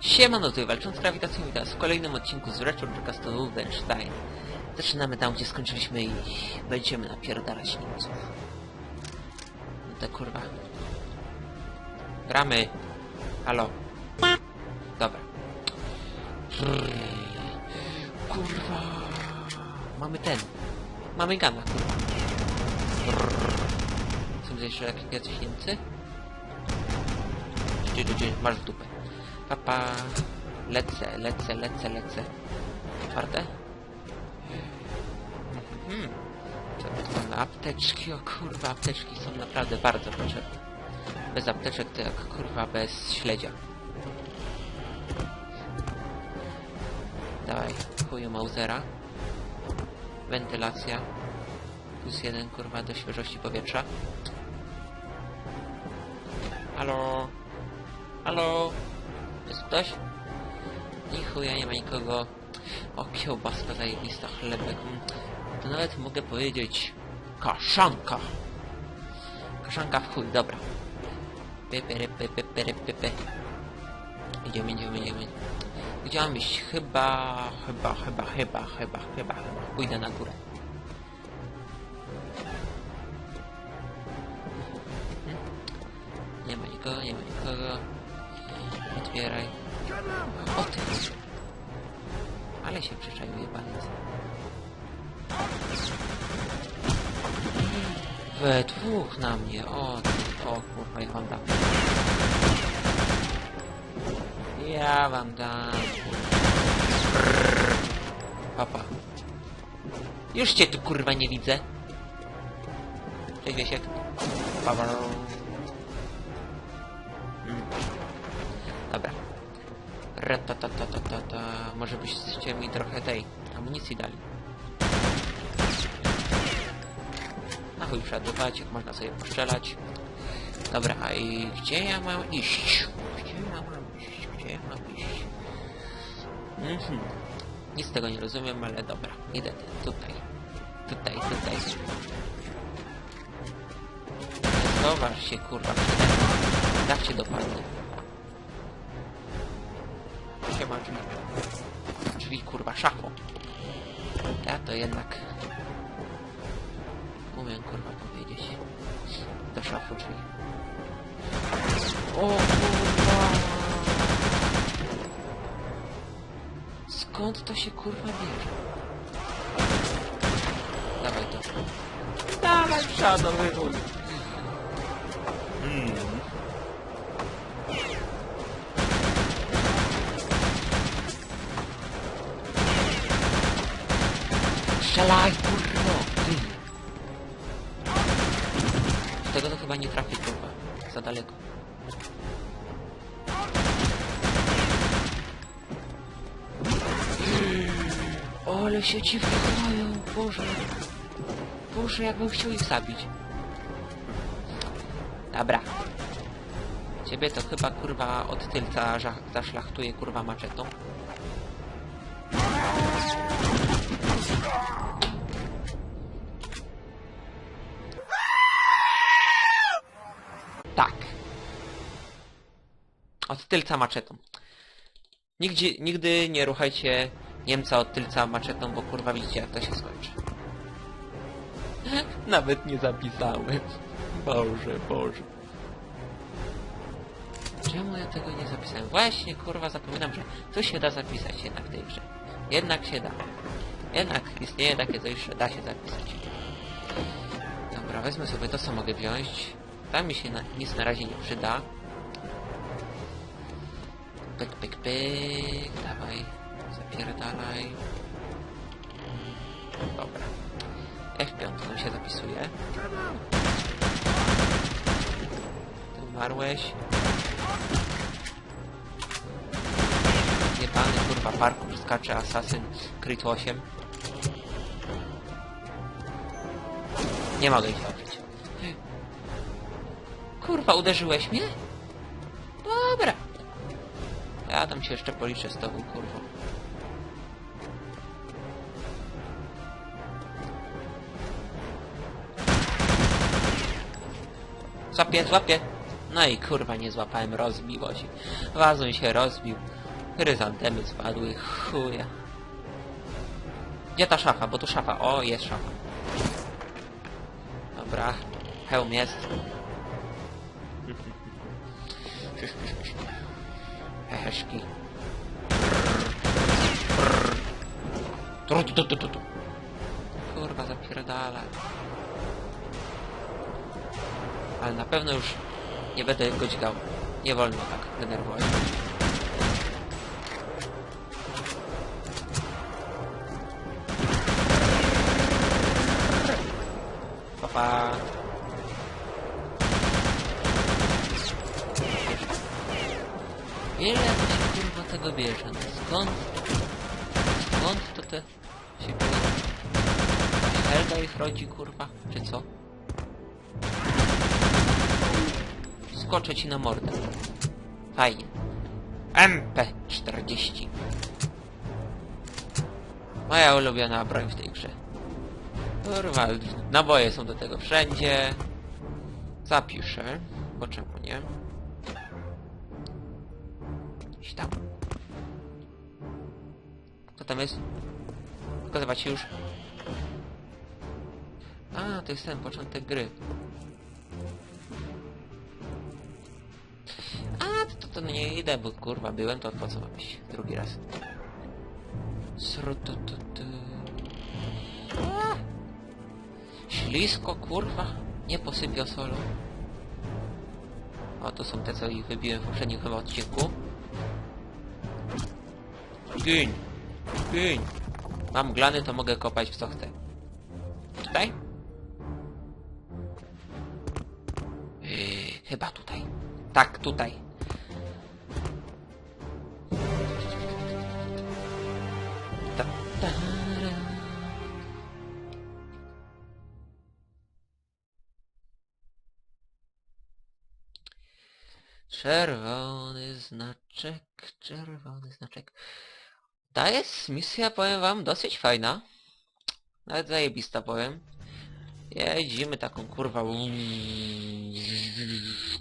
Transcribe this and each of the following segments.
Siemano, tutaj walcząc z grawitacją w kolejnym odcinku z Retro Castle Wolfenstein. Zaczynamy tam, gdzie skończyliśmy i będziemy napierdalać Niemców. No te kurwa. Gramy. Halo. Dobra. Kurwa. Mamy ten. Mamy gana, kurwa. Są jeszcze jakieś Niemcy? Masz w dupę. Papa. Lecę, lecę, lecę, lecę. Otwarte? Co tu mamy? Apteczki, o kurwa, apteczki są naprawdę bardzo potrzebne. Bez apteczek to jak kurwa bez śledzia. Dawaj, chuju Mausera. Wentylacja. Plus jeden kurwa do świeżości powietrza. Halo? Halo? Ktoś? Ni chuja, nie ma nikogo. O, kiełbaska zajebista, chlebek. To nawet mogę powiedzieć... Kaszanka! Kaszanka w chuj, dobra. Pypy, rypy, pypy. Idziemy, idziemy, idziemy. Gdzie mam iść? Chyba, chyba, chyba, chyba, chyba, chyba, chyba. Pójdę na górę. Nie ma nikogo, nie ma nikogo. Otwieraj. Ale się przyczaił jebaniec. We dwóch na mnie, o o kurwa, ja wam dam. Ja wam dam, Brrr. Papa. Już cię tu kurwa nie widzę. Cześć Wiesiek. Papa. Mm. Dobra. Ratatatatata. Może byście mi trochę tej amunicji dali. Na chuj przeładować, jak można sobie poszczelać. Dobra, i gdzie ja mam iść? Gdzie ja mam iść? Gdzie ja mam iść? Mhm. Nic z tego nie rozumiem, ale dobra. Idę tutaj. Tutaj, tutaj. Zobacz się, kurwa. Tak cię dopadnie. Kurwa szafą. Ja to jednak umiem kurwa powiedzieć. Do szafu drzwi. O kurwa! Skąd to się kurwa bierze? Dawaj to. Dawaj przodu, wychuj. Mm. Strzelaj, kurwa! W tego to chyba nie trafi, kurwa. Za daleko. Ale się ci wychowają, Boże. Boże, jakbym chciał ich zabić. Dobra. Ciebie to chyba, kurwa, od tylca zaszlachtuje, kurwa, maczetą. Tak. Od tylca maczetą. Nigdzie, nigdy nie ruchajcie Niemca od tylca maczetą, bo kurwa widzicie jak to się skończy. Nawet nie zapisałem. Boże, Boże. Czemu ja tego nie zapisałem? Właśnie, kurwa, zapominam, że to się da zapisać jednak w tej grze. Jednak się da. Jednak istnieje takie coś, że da się zapisać. Dobra, wezmę sobie to, co mogę wziąć. Tam mi się na, nic na razie nie przyda. Pyk, pyk, pyk. Dawaj. Zapierdalaj. Dobra. F5 się zapisuje. Ty umarłeś. Jebany kurwa parkour skacze Assassin Creed 8. Nie mogę ich zabić. Kurwa, uderzyłeś mnie? Dobra. Ja tam się jeszcze policzę z tobą, kurwa. Złapię, złapię. No i kurwa, nie złapałem, rozbiło się. Wazon się rozbił. Chryzantemy spadły, chuja. Gdzie ta szafa? Bo tu szafa. O, jest szafa. Dobra. Hełm jest. Heheszki. Kurwa, zapierdala. Ale na pewno już nie będę go dźgał. Nie wolno tak denerwować. Czy co? Skoczę ci na mordę. Fajnie. MP40. Moja ulubiona broń w tej grze. Kurwa, naboje są do tego wszędzie. Zapiszę, bo czemu nie? Gdzieś tam. Co tam jest? Pokazywać się już. A, to jest ten początek gry. A, to, to, nie idę, bo kurwa byłem, to po co mam iść drugi raz? Srutututu. A! Ślisko, kurwa. Nie posypio solo. O, to są te, co ich wybiłem w poprzednim chyba odcinku. Gin! Gin! Mam glany, to mogę kopać w co chcę. Tak, tutaj. Czerwony znaczek, czerwony znaczek. Ta jest misja, powiem wam, dosyć fajna. Nawet zajebista, powiem. Jeździmy taką kurwa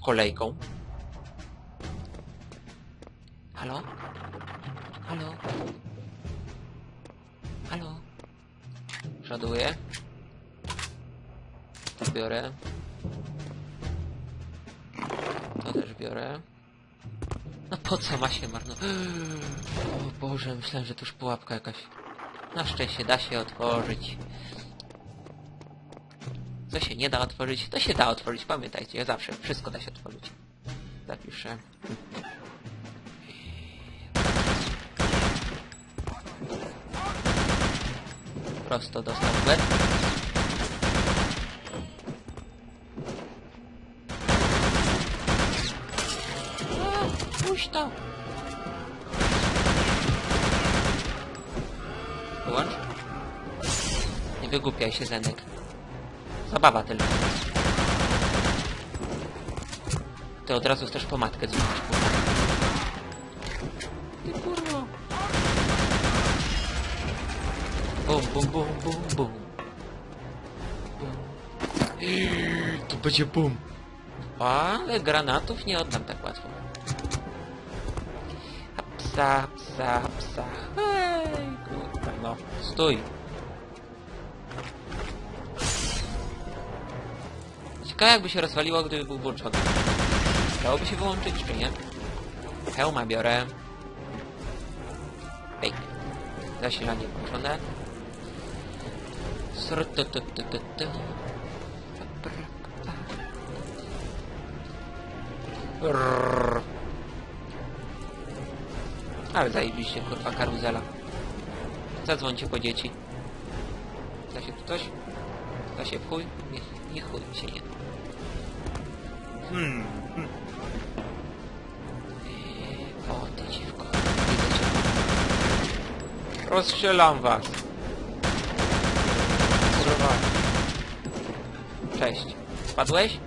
kolejką. Halo? Halo? Halo? Przoduję. To biorę. To też biorę. No po co ma się marno? O Boże, myślałem, że to już pułapka jakaś. Na szczęście da się otworzyć. Co się nie da otworzyć, to się da otworzyć. Pamiętajcie, zawsze wszystko da się otworzyć. Zapiszę. Prosto łeb. A, Puść to! Wyłącz. Nie wygłupiaj się, Zenek. Zabawa tylko. Ty od razu chcesz pomadkę zmienić, Bum, bum, bum, bum, bum. Bum. To będzie bum. Ale granatów nie oddam tak łatwo. Psa, psa, psa. Hej, kurwa, no. Stój. Ciekawe jakby się rozwaliło, gdyby był włączony. Dałoby się wyłączyć, czy nie? Hełma biorę. Ej. Zasilanie włączone. Brrr. Ale zajebiście, kurwa, karuzela. Zadzwońcie po dzieci. Da się tu coś? Da się w chuj? Nie, nie chuj się nie. Hmm. hmm. Eee, O, ty dziwko. Rozstrzelam was. Kurwa. Cześć. Spadłeś?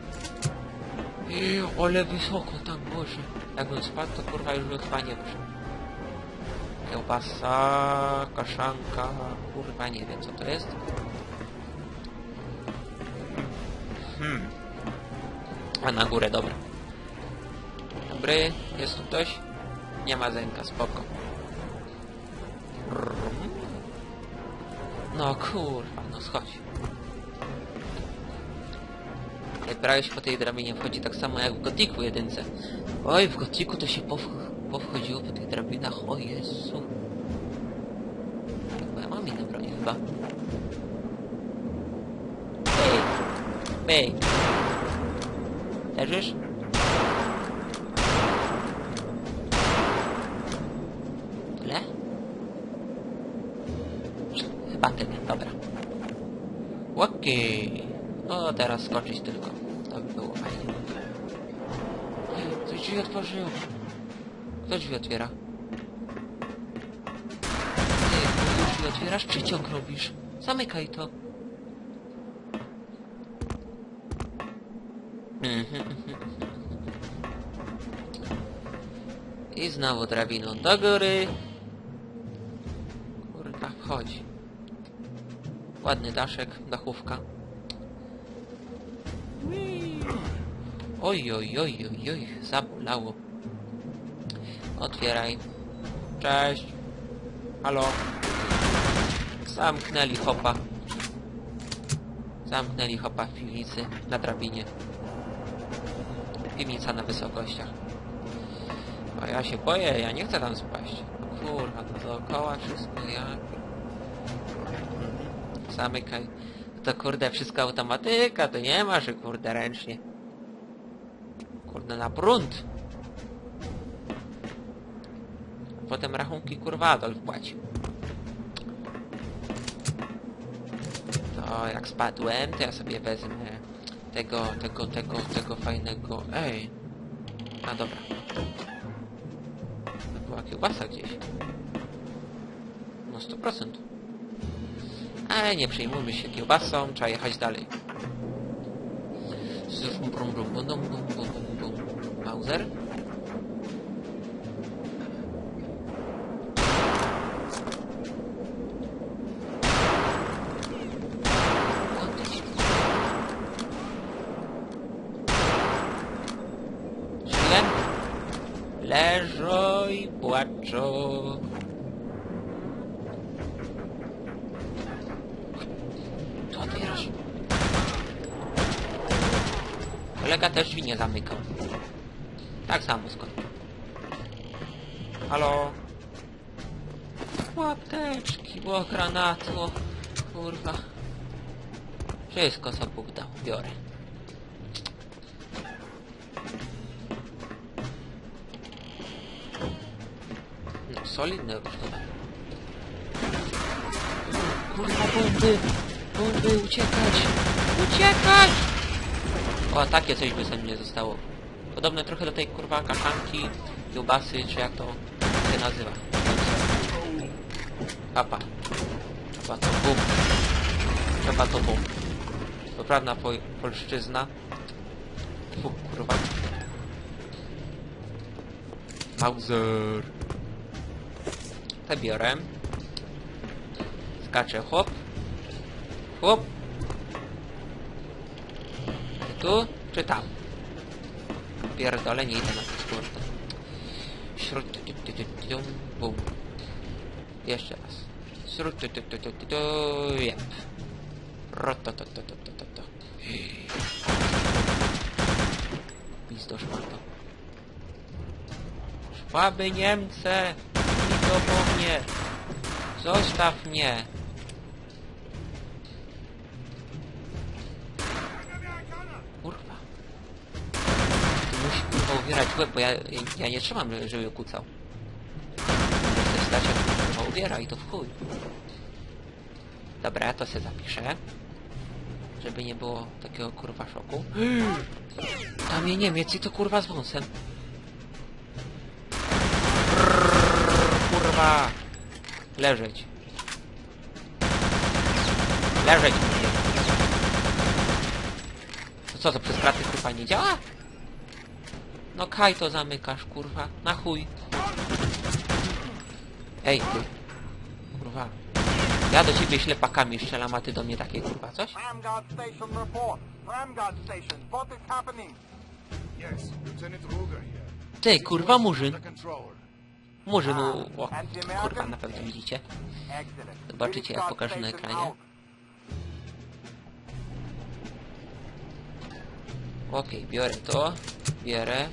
Eee, ale wysoko tam, Boże. Jakbym spadł, to kurwa już by chyba nie wyszedł. Kiełbasa, kaszanka, kurwa nie wiem co to jest. Hmm. A na górę, dobra. Dobry, jest tu ktoś? Nie ma zenka, spoko. No kurwa, no schodź. Jak się po tej drabinie wchodzi tak samo jak w Gotiku jedynce. Oj, w Gotiku to się powch powchodziło po tych drabinach, o Jezu. Bo ja mam inne broni chyba. Ej! Ej! Leżysz? Tyle? Chyba tyle, dobra. Okej. No teraz skoczyć tylko. To by było fajnie. Ktoś drzwi otworzył. Kto drzwi otwiera? Ty, drzwi otwierasz, przyciąg robisz. Zamykaj to. I znowu drabiną do góry. Kurwa, wchodź. Ładny daszek, dachówka. Oj, oj, oj, oj, oj, zabolało. Otwieraj. Cześć. Halo. Zamknęli hopa. Zamknęli hopa w piwnicy, na drabinie. Piwnica na wysokościach. A ja się boję, ja nie chcę tam spaść. Kurwa, to dookoła wszystko, ja... Zamykaj. To kurde, wszystko automatyka, to nie ma, że kurde ręcznie. Kurde, na prąd. A potem rachunki kurwa Adolf płacił. To jak spadłem, to ja sobie wezmę tego, tego, tego, tego fajnego... Ej! A dobra. To była kiełbasa gdzieś. No 100%. Ale nie przejmujmy się kiełbasą, trzeba jechać dalej. Zrum, brum, brum, bum, bum, bum, bum, bum, bum. Mauser? Odejdź. Żyłem? Leżo i płaczą. To otwierasz. Kolega też drzwi nie zamykał. Tak samo skąd. Halo? Łapteczki, było granatu, o, kurwa. Wszystko co Bóg dał, biorę. No, solidne kosztowanie. Kurwa, bomby! Bomby, uciekać! Uciekać! O, takie coś by ze mnie zostało. Podobne trochę do tej kurwa kaszanki, kiełbasy, czy jak to się nazywa. Papa. Papa to bum. Papa to bum. Poprawna po polszczyzna. Fu, kurwa. Mauser. Te biorę. Skaczę, hop. Hop. Tu czy tam? Pierdolę, nie idę na to skórkę. Śród... Bum. Jeszcze raz. Śród... Jep. Rototototototo. Pizdo szmato. Szwaby Niemce! Idą po mnie! Zostaw mnie! Ubierać łeb, bo ja, ja nie trzymam, żeby kucał. Chcesz jak kurwa ubiera i to w chuj. Dobra, to se zapiszę. Żeby nie było takiego kurwa szoku. Tam je Niemiec i to kurwa z wąsem. Kurwa. Leżeć. Leżeć. To co, to przez kraty kurwa nie działa? No kaj to zamykasz, kurwa. Na chuj. Ej, ty. Kurwa. Ja do ciebie ślepakami strzelam, a ty do mnie takie kurwa coś? Ramgard Station report. Ramgard Station, what is happening? Yes, Lieutenant Ruger here. Ty, kurwa murzyn. The controller. Murzy mu... O, kurwa, na pewno widzicie. Zobaczycie, jak pokażę na ekranie. Okej, biorę to, bierę.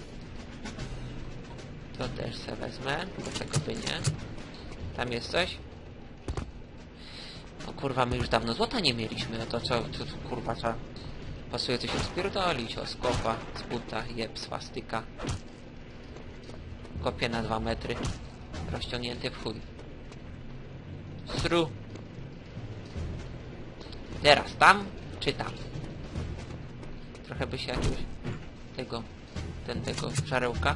To też se wezmę, dlaczego by nie. Tam jest coś? O kurwa, my już dawno złota nie mieliśmy, no to co, to, to kurwa, co? Pasuje coś odspierdolić, o skopa, z buta, jeb, swastyka. Kopię na dwa metry. Rozciągnięty w chuj. Sru. Teraz tam, czy tam? Trochę by się jakiegoś tego, ten tego żarełka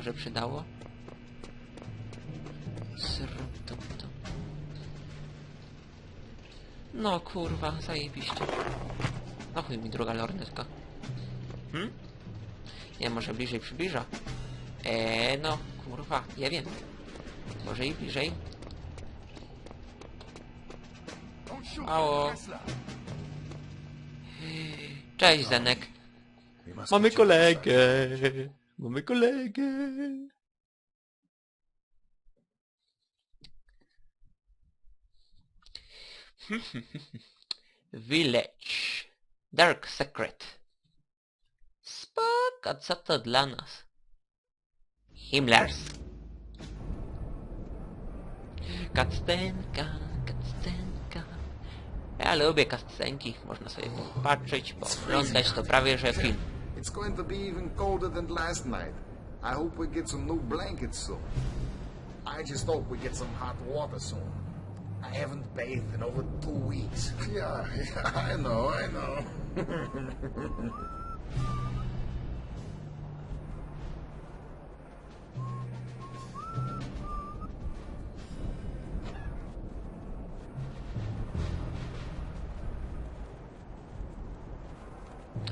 może przydało. Zrób to, to. No kurwa, zajebiście. No chuj mi druga lornetka. Hmm? Nie, może bliżej przybliża. Eee, no, kurwa, ja wiem. Może i bliżej. Mało. Cześć, Zenek. Mamy kolegę. Mamy kolegę. Village. Dark Secret. Spoko, co to dla nas? Himmlers. Kactenka, kactenka. Ja lubię kactenki. Można sobie popatrzeć, pooglądać. To prawie, że film. It's going to be even colder than last night. I hope we get some new blankets soon. I just hope we get some hot water soon. I haven't bathed in over two weeks. Yeah, yeah I know, I know.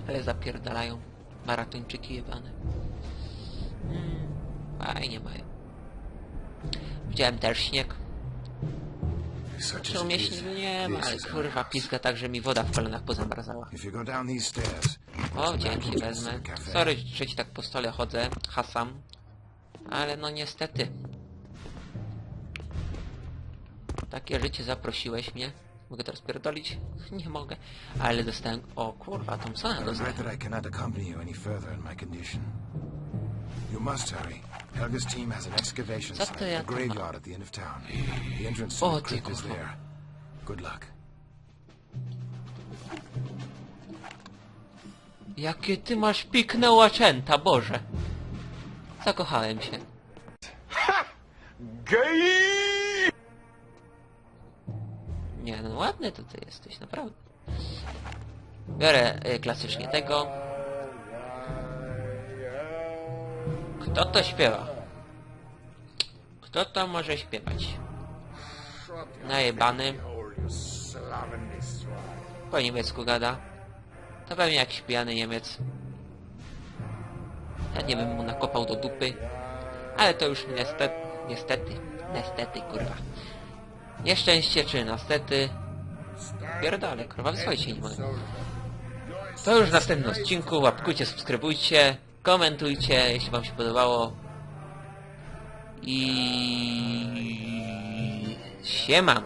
Ale zapierdalają. Maratończyki jebane. Hmm, fajnie mają. Widziałem też śnieg. Czemu mnie śniegu nie ma, ale kurwa pizga tak, że mi woda w kolanach pozamrażała. O, dzięki, wezmę. Sorry, że ci tak po stole chodzę, hasam. Ale no niestety. Takie życie zaprosiłeś mnie. Mogę teraz pierdolić? Nie mogę. Ale dostałem... O kurwa, Thompsona I dostałem. regret that I cannot accompany you any further in my condition. You must hurry. Helga's team has an excavation Co site, to ja a tu graveyard at the end of town. The entrance to O, the ty crypt is kurwa. there. Good luck. Jakie ty masz pikne łaczęta, Boże. Zakochałem się. Nie, no ładny ty jesteś, naprawdę. Biorę y, klasycznie tego. Kto to śpiewa? Kto to może śpiewać? Najebany. Po niemiecku gada. To pewnie jakiś pijany Niemiec. Ja nie bym mu nakopał do dupy. Ale to już niestety, niestety, niestety, kurwa. Nieszczęście czy niestety. Pierdolę, kurwa, wysłać się nie mogę. To już w następnym odcinku. Łapkujcie, subskrybujcie, komentujcie, jeśli wam się podobało. I... Siema!